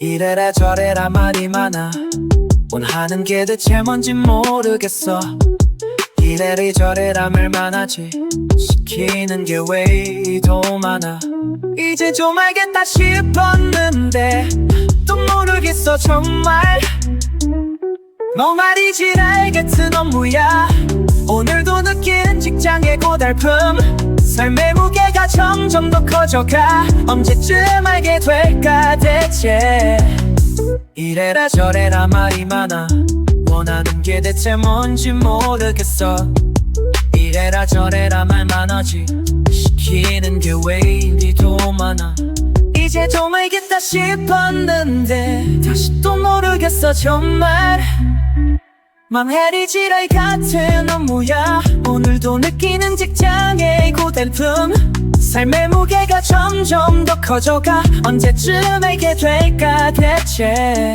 이래라 저래라 말이 많아. 원하는 게 대체 뭔지 모르겠어. 이래리 저래라 말만 하지. 시키는 게 왜 더 많아. 이제 좀 알겠다 싶었는데 또 모르겠어 정말. 너 말이지 알겠은 업무야? 오늘도 느낀 직장의 고달픔. 삶의 무게 가 점점 더 커져가. 언제쯤 알게 될까 대체? 이래라 저래라 말이 많아. 원하는 게 대체 뭔지 모르겠어. 이래라 저래라 말만 하지. 시키는 게 왜 이리 더 많아. 이제 좀 알겠다 싶었는데 다시 또 모르겠어 정말. 맘해리 지랄 같은 업무야. 오늘도 느끼는 직장의 고달픔 삶의 무게가 점점 더 커져가 언제쯤 알게 될까 대체